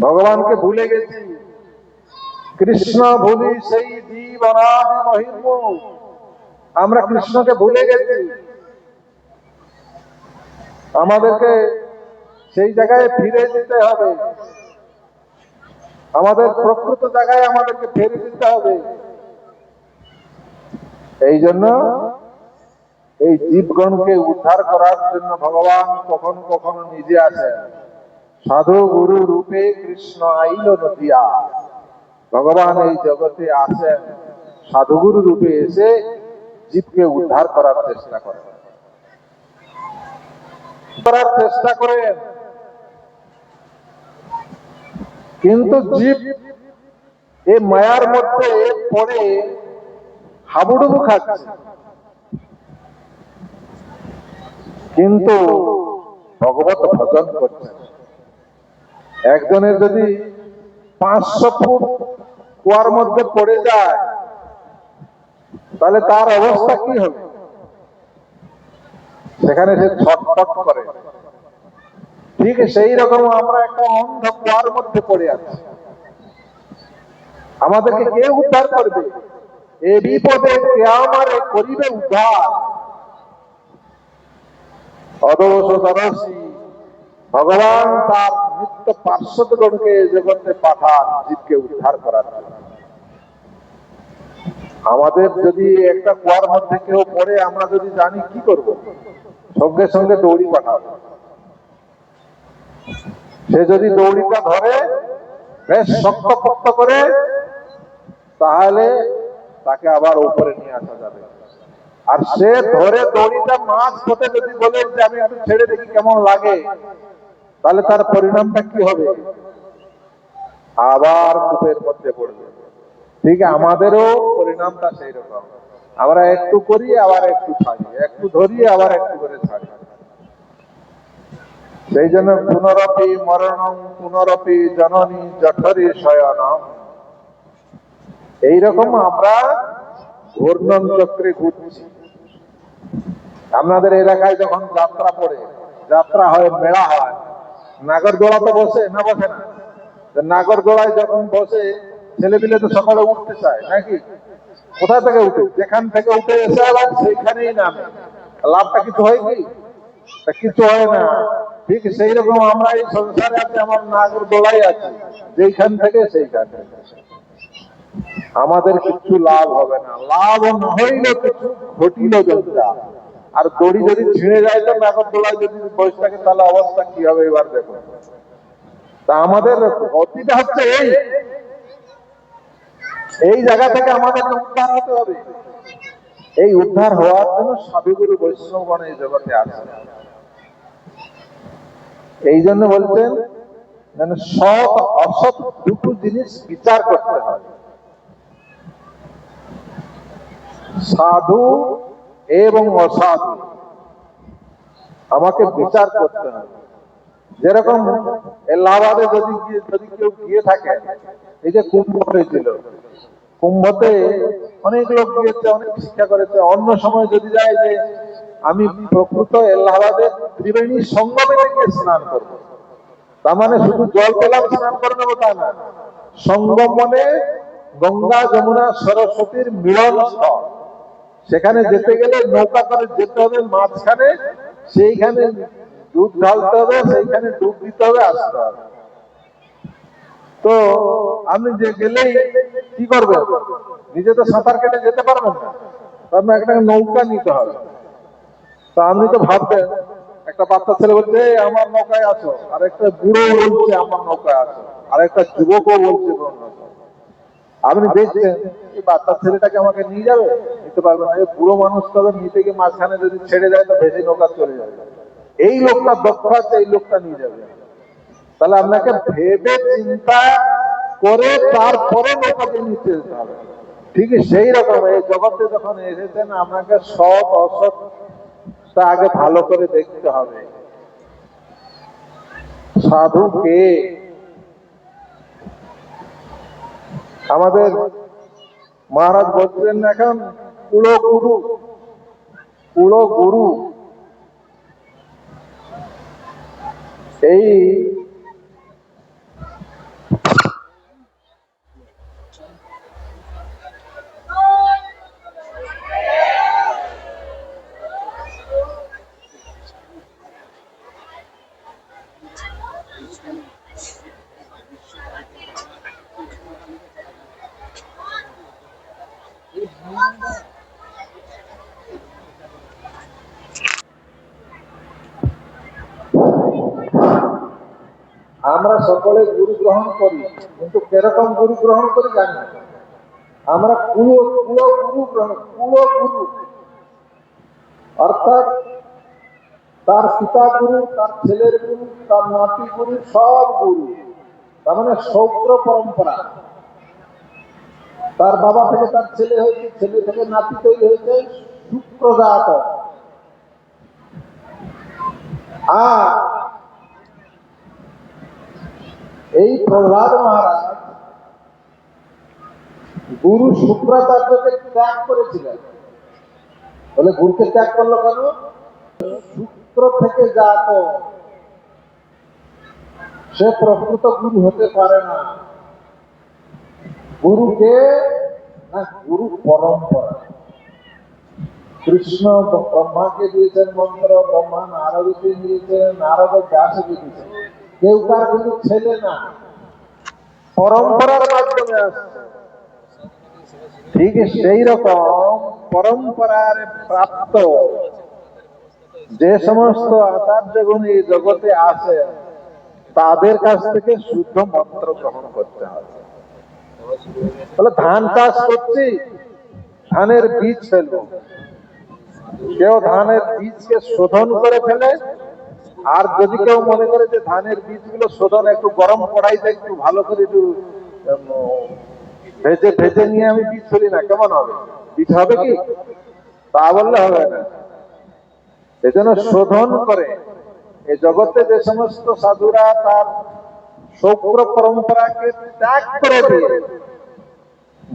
ভগবানকে ভুলে গেছি। কৃষ্ণ ভুলি সেই জীব আমরা কৃষ্ণকে ভুলে গেছি। আমাদেরকে সেই জায়গায় ফিরে যেতে হবে। আমাদের প্রকৃত জায়গায় আমাদেরকে ফিরে দিতে হবে। এই জন্য এই জীবগণকে উদ্ধার করার জন্য ভগবান কখনো কখনো নিজে আসেন। সাধু গুরু রূপে কৃষ্ণ আইল নদিয়া। ভগবান এই জগতে আসেন সাধুগুরু রূপে এসে জীবকে উদ্ধার করার চেষ্টা করেন। করার চেষ্টা করেন। কিন্তু জীব এই মায়ার মধ্যে পড়ে হাবুডুবু খাচ্ছে। কিন্তু ভগবত ভজন করছে। একজনের যদি পাঁচশো ফুট কুয়ার মধ্যে পড়ে যায়, তাহলে তার অবস্থা কি হবে? সেখানে সে ছটফট করে। ঠিক সেই রকম আমরা একটা অন্ধ কুয়ার মধ্যে পড়ে আছি। আমাদেরকে কে উদ্ধার করবে? এ বিপদে কে আমারে করিবে উদ্ধার? দরসী ভগবান তার নিত্য পার্শ্বদগণকে জগতে পাঠান, জীবকে উদ্ধার করার। আমাদের যদি একটা কুয়ার মধ্যে কেউ পড়ে, আমরা যদি জানি কি করব? সঙ্গে সঙ্গে দৌড়ি পাঠাবো। সে যদি দৌড়িটা ধরে, বেশ শক্ত পক্ত করে, তাহলে তাকে আবার উপরে নিয়ে আসা যাবে। আর সে ধরে দড়িটা মাছ হতে যদি বলে যে, আমি একটু ছেড়ে দেখি কেমন লাগে। তাহলে তার পরিণামটা কি হবে? আবার কূপের মধ্যে পড়বে। ঠিক আমাদেরও পরিণামটা সেই রকম আমরা একটু করি, আবার একটু ছাড়ি একটু ধরি, আবার একটু করে ছাড়ি সেই জন্য পুনরপি মরণম পুনরপি জননী জঠরি শয়নম এইরকম আমরা ঘূর্ণন চক্রে ঘুরছি। আপনাদের এলাকায় যখন যাত্রা পড়ে, যাত্রা হয়, মেলা হয় নাগরদোলা তো বসে, না বসে না? তো নাগরদোলায় যখন বসে, ছেলেপিলে তো সকালে উঠতে চায়, নাকি? কোথা থেকে উঠে? যেখান থেকে উঠে এসে আবার সেইখানেই নামে। লাভটা কিছু হয় কি? কিছু হয় না। ঠিক সেই রকম আমরা এই সংসারে আছি, আমার নাগরদোলাই আছে। যেইখান থেকে সেইখান থেকে। আমাদের কিছু লাভ হবে না। লাভ হইলে কিছু ঘটিল যন্ত্রা আর দড়ি যদি ছিঁড়ে যায় তো নাগর দোলায় যদি বসে থাকে, তাহলে অবস্থা কি হবে এবার দেখো তা আমাদের গতিটা হচ্ছে এই। এই জায়গা থেকে আমাদের উদ্ধার হতে হবে। এই উদ্ধার হওয়ার জন্য সাধুগুরু বৈষ্ণবগণ এই জগতে আছে এই জন্য বলছেন মানে সৎ, অসৎ দুটো জিনিস বিচার করতে হয়। সাধু এবং অসাধু। আমাকে বিচার করতে হবে। যেরকম এলাহাবাদে যদি যদি কেউ গিয়ে থাকে, এই যে কুম্ভ হয়েছিল, কুম্ভতে অনেক লোক গিয়েছে, অনেক শিক্ষা করেছে। অন্য সময় যদি যায় যে, আমি প্রকৃত এলাহাবাদে ত্রিবেণী সঙ্গমে গিয়ে স্নান করব। তার মানে শুধু জল পেলাম, স্নান করে নেব তা না। সঙ্গম মানে গঙ্গা, যমুনা, সরস্বতীর মিলন স্থল সেখানে যেতে গেলে নৌকা করে যেতে হবে মাঝখানে, সেইখানে দুধ ঢালতে হবে, সেইখানে ডুব দিতে হবে, আসতে হবে। তো আপনি যে গেলেই কি করবেন নিজে তো সাঁতার কেটে যেতে পারবেন না। আপনার একটা নৌকা নিতে হবে। তো আপনি তো ভাববেন একটা বাচ্চা ছেলে বলছে আমার নৌকায় আছো। আর একটা বুড়ো বলছে, আমার নৌকায় আছো। আর একটা যুবকও বলছে। আপনি দেখছেন এই বাচ্চা ছেলেটাকে আমাকে নিয়ে যাবে? নিতে পারবে না। এই বুড়ো মানুষ তবে নিতে গিয়ে মাঝখানে যদি ছেড়ে যায় তো ভেসে নৌকা চলে যাবে। এই লোকটা দক্ষ আছে এই লোকটা নিয়ে যাবে। তাহলে আপনাকে ভেবে চিন্তা করে তারপরে নৌকাকে নিতে যেতে হবে। ঠিক সেই রকম এই জগতে যখন এসেছেন আপনাকে সৎ অসৎ তা আগে ভালো করে দেখতে হবে। সাধু কে? আমাদের মহারাজ বলছিলেন না এখন কুলো গুরু গুরু। এই আমরা সকলে গুরু গ্রহণ করি, কিন্তু কেরকম গুরু গ্রহণ করি জানি আমরা কুলো কুলো গুরু গ্রহণ, কুলো গুরু। অর্থাৎ তার পিতা গুরু, তার ছেলের গুরু, তার নাতি গুরু, সব গুরু। তার মানে সৌত্র পরম্পরা। তার বাবা থেকে তার ছেলে হয়েছে, ছেলে থেকে নাতি তৈরি হয়েছে শুক্রজাত আর এই প্রহ্লাদ মহারাজ গুরু শুক্রাচার্যকে ত্যাগ করেছিলেন। বলে গুরুকে ত্যাগ করল কেন? শুক্র থেকে জাত। সে প্রকৃত গুরু হতে পারে না। গুরুকে গুরু পরম্পরা। কৃষ্ণ ব্রহ্মাকে দিয়েছেন মন্ত্র, ব্রহ্মা নারদকে দিয়েছেন, নারদ ব্যাসকে দিয়েছেন। কেউ কার কিন্তু ছেলে না। পরম্পরার মাধ্যমে আসছে। ঠিক সেই রকম পরম্পরার প্রাপ্ত যে সমস্ত আচার্যগুণ এই জগতে আছে তাদের কাছ থেকে শুদ্ধ মন্ত্র গ্রহণ করতে হবে। তাহলে ধান চাষ করছি ধানের বীজ ফেলব কেউ ধানের বীজকে শোধন করে ফেলে, আর যদি কেউ মনে করে যে ধানের বীজগুলো শোধন একটু গরম কড়াইতে একটু ভালো করে একটু ভেজে ভেজে নিয়ে আমি বীজ ফেলি না, কেমন হবে? বীজ হবে কি? তা বললে হবে না। এজন্য শোধন করে। এই জগতে যে সমস্ত সাধুরা তার শৌক্র পরম্পরাকে ত্যাগ করে দিয়ে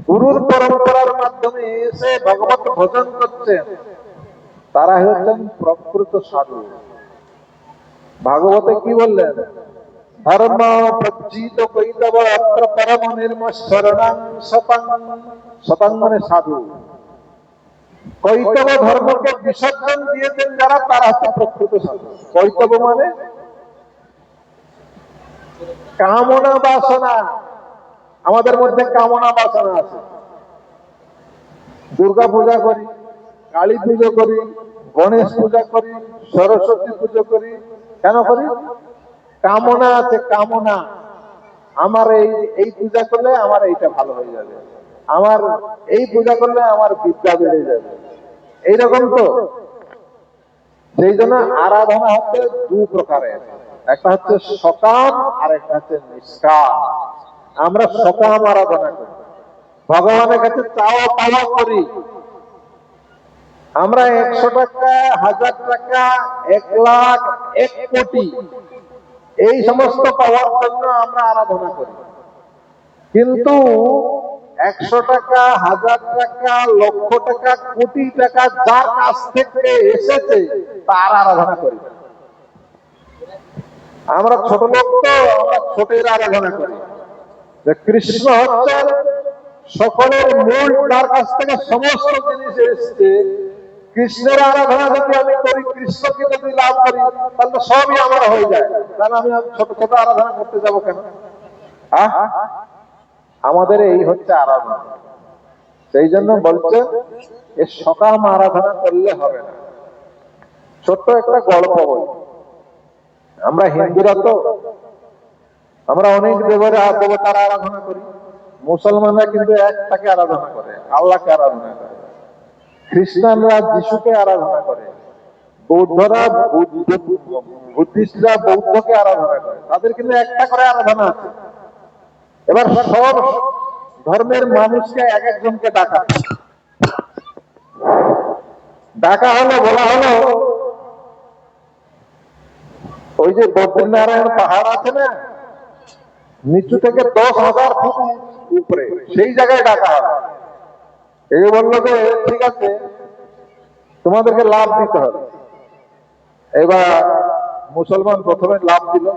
গুরুর পরম্পরার মাধ্যমে এসে ভগবত ভজন করছেন। তারা হচ্ছেন প্রকৃত সাধু। ভাগবতে কি বললেন? ধর্ম প্রজ্জিত কৈতব অত্র পরম নির্ম শরণাং শতাং শতাং মানে সাধু। কৈতব ধর্মকে বিসর্জন দিয়েছেন যারা, তারা হচ্ছে প্রকৃত সাধু। কৈতব মানে কামনা বাসনা। আমাদের মধ্যে কামনা বাসনা আছে। দুর্গা পূজা করি, কালী পুজো করি, গণেশ পূজা করি, সরস্বতী পুজো করি। কেন করি? কামনা আছে, কামনা। আমার এই এই পূজা করলে আমার এইটা ভালো হয়ে যাবে। আমার এই পূজা করলে আমার বিদ্যা বেড়ে যাবে। এইরকম তো। সেই জন্য আরাধনা হচ্ছে দু প্রকারের একটা হচ্ছে সকাম, আর একটা হচ্ছে নিষ্কাম আমরা সকাম আরাধনা করি। ভগবানের কাছে চাওয়া পাওয়া করি। আমরা একশো টাকা, হাজার টাকা, এক লাখ, এক কোটি এই সমস্ত পাওয়ার জন্য আমরা আরাধনা করি। কিন্তু একশো টাকা, হাজার টাকা, লক্ষ টাকা, কোটি টাকা যার কাছ থেকে এসেছে, তার আরাধনা করি। আমরা ছোট লোক তো ছোটের আরাধনা করি। কৃষ্ণ হচ্ছেন সকলের মূল, তার কাছ থেকে সমস্ত জিনিস এসছে। কৃষ্ণের আরাধনা যদি আমি করি, কৃষ্ণকে যদি লাভ করি, তাহলে সবই আমার হয়ে যায়। তাহলে আমি ছোট ছোট আরাধনা করতে যাব কেন? আমাদের এই হচ্ছে আরাধনা। সেই জন্য বলছে, এ সকাম আরাধনা করলে হবে না। ছোট্ট একটা গল্প বলি। আমরা হিন্দুরা তো, আমরা অনেক দেবের দেবতার আরাধনা করি। মুসলমানরা কিন্তু একটাকে আরাধনা করে, আল্লাহকে আরাধনা করে। খ্রিস্টানরা যিশুকে আরাধনা করে। বৌদ্ধরা বুদ্ধিস্টরা বৌদ্ধকে আরাধনা করে। তাদের কিন্তু একটা করে আরাধনা আছে। এবার সব ধর্মের মানুষকে এক একজনকে ডাকা। ডাকা হলো, বলা হলো ওই যে বদ্রীনারায়ণ পাহাড় আছে না, নিচু থেকে দশ হাজার ফুট উপরে, সেই জায়গায় ডাকা এই বলল যে, ঠিক আছে, তোমাদেরকে লাভ দিতে হবে। এবার মুসলমান প্রথমে লাভ দিল।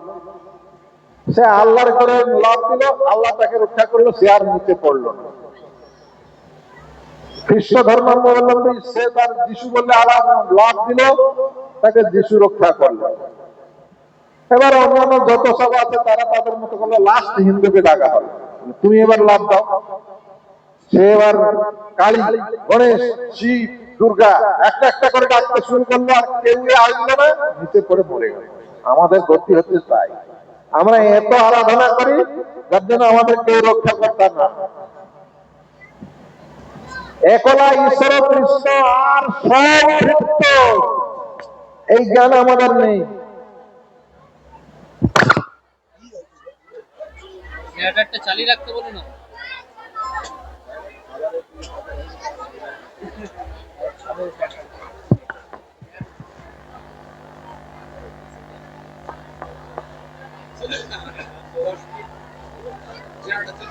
সে আল্লাহর করে লাভ দিল, আল্লাহ তাকে রক্ষা করল, সে আর নিচে পড়ল না। খ্রিস্ট ধর্মাবলম্বী, সে তার যিশু বললে আলাপ লাভ দিল। তাকে যিশু রক্ষা করল। এবার অন্যান্য যত সব আছে, তারা তাদের মতো করল লাস্ট হিন্দুকে ডাকা হবে তুমি এবার লাভ দাও। সে এবার কালী, গণেশ, শিব, দুর্গা, একটা একটা করে ডাকতে শুরু করল আর কেউ আসলো না, নিচে পড়ে মরে গেল। আমাদের গতি হচ্ছে তাই। আমরা এত আরাধনা করি, যার জন্য আমাদের কেউ রক্ষা করতে না। একলা ঈশ্বর কৃষ্ণ আর সব এই জ্ঞান আমাদের নেই। জেনারেটরটা চালিয়ে রাখতে বলো না। না,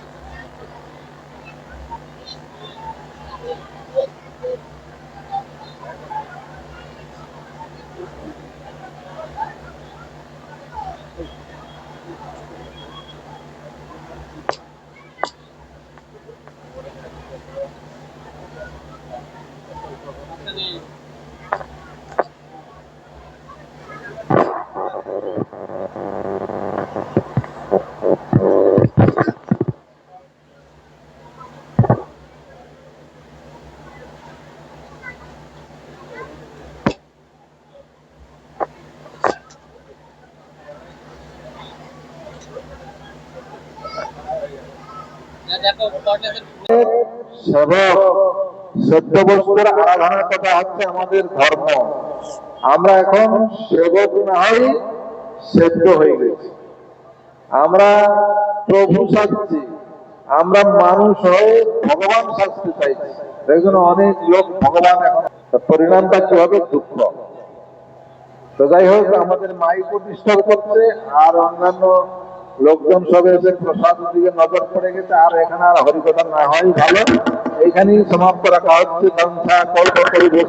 সেবক বস্তুর আরাধনার কথা হচ্ছে আমাদের ধর্ম। আমরা এখন সেবক না হই সেদ্ধ হয়ে গেছি। আমরা প্রভু সাজছি আমরা মানুষ হয়ে ভগবান সাজতে চাইছি। দেখুন, অনেক লোক ভগবান এখন। পরিণামটা কি হবে দুঃখ? তো যাই হোক, আমাদের মাইকও ডিস্টার্ব করছে আর অন্যান্য লোকজন সবে এসে প্রসাদ দিকে নজর পড়ে গেছে আর এখানে আর হরিকথা না হয় ভালো এখানেই সমাপ্ত রাখা হচ্ছে সংখ্যা কল্প পরিবেশ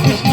কৃষ্ণ